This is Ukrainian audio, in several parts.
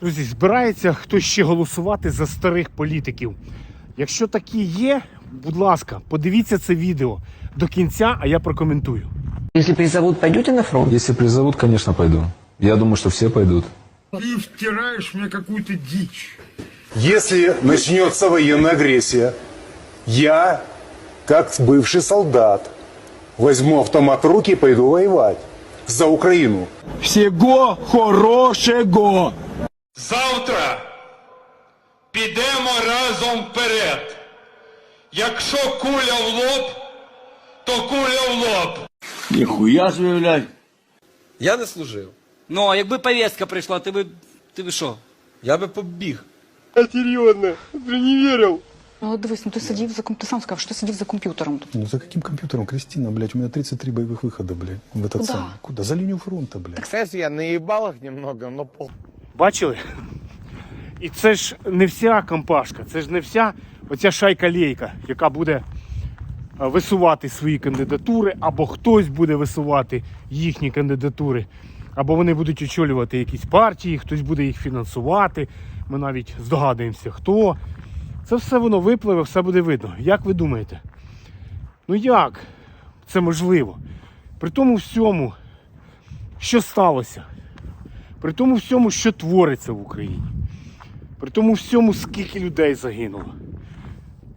Друзі, збирається хтось ще голосувати за старих політиків. Якщо такі є, будь ласка, подивіться це відео до кінця, а я прокоментую. Если призовут, пойдете на фронт? Если призовут, конечно, пойду. Я думаю, что все пойдут. Ты втираешь мне какую-то дичь. Если начнется военная агрессия, я, как бывший солдат, возьму автомат в руки и пойду воевать за Украину. Всего хорошего! Завтра підемо разом вперед. Якщо куля в лоб, то куля в лоб. Нихуя себе, блядь. Я не служив. Ну, а якби повістка прийшла, ти би. Ти би що? Я би побіг. Ну, от дивись, ну ти сидів за ком- ти сам сказав, що ти сидів за комп'ютером. Ну за каким компьютером, Кристина, блядь? У меня 33 боевых выхода, блядь, в этот Куда? самый. Куда? За линию фронта, блядь. Кстати, я наебал их немного, но пол... Бачили? І це ж не вся компашка, це ж не вся оця шайка-лейка, яка буде е, висувати свої кандидатури, або хтось буде висувати їхні кандидатури, або вони будуть очолювати якісь партії, хтось буде їх фінансувати. Ми навіть здогадуємося, хто. Це все воно випливе, все буде видно. Як ви думаєте? Ну як це можливо? При тому всьому, що сталося? При тому всьому, що твориться в Україні, при тому всьому, скільки людей загинуло,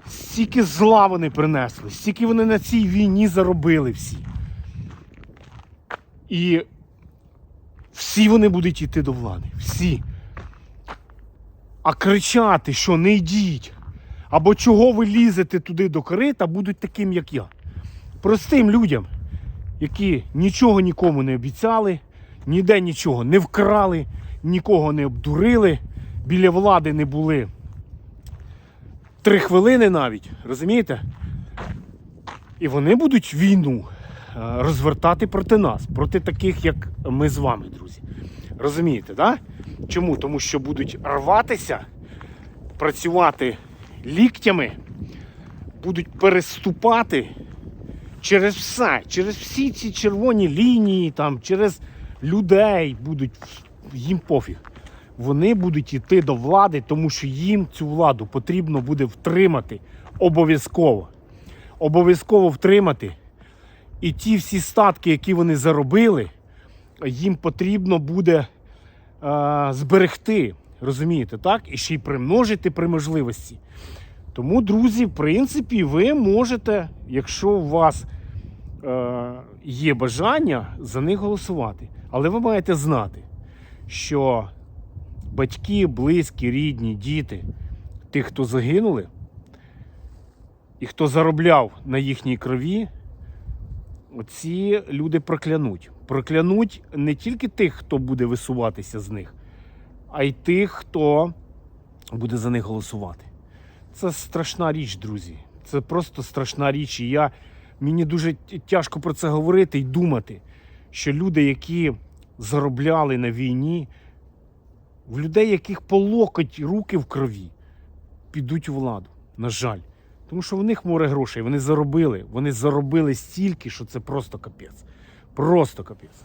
стільки зла вони принесли, стільки вони на цій війні заробили всі. І всі вони будуть йти до влади. Всі. А кричати, що не йдіть, або чого ви лізете туди до корита, будуть таким, як я. Простим людям, які нічого нікому не обіцяли, ніде нічого не вкрали, нікого не обдурили, біля влади не були три хвилини навіть, розумієте? І вони будуть війну е, розвертати проти нас, проти таких, як ми з вами, друзі. Розумієте. Да? Чому? Тому що будуть рватися, працювати ліктями, будуть переступати через все, через всі ці червоні лінії, там, через людей будуть їм пофіг. Вони будуть йти до влади, тому що їм цю владу потрібно буде втримати обов'язково. Обов'язково втримати. І ті всі статки, які вони заробили, їм потрібно буде е, зберегти. Розумієте, так? І ще й примножити при можливості. Тому, друзі, в принципі, ви можете, якщо у вас є бажання, за них голосувати. Але ви маєте знати, що батьки, близькі, рідні, діти, тих, хто загинули, і хто заробляв на їхній крові, оці люди проклянуть. Проклянуть не тільки тих, хто буде висуватися з них, а й тих, хто буде за них голосувати. Це страшна річ, друзі. Це просто страшна річ. І я, мені дуже тяжко про це говорити і думати, що люди, які заробляли на війні, в людей, яких по локоть руки в крові, підуть у владу. На жаль. Тому що в них море грошей, вони заробили. Вони заробили стільки, що це просто капець. Просто капець.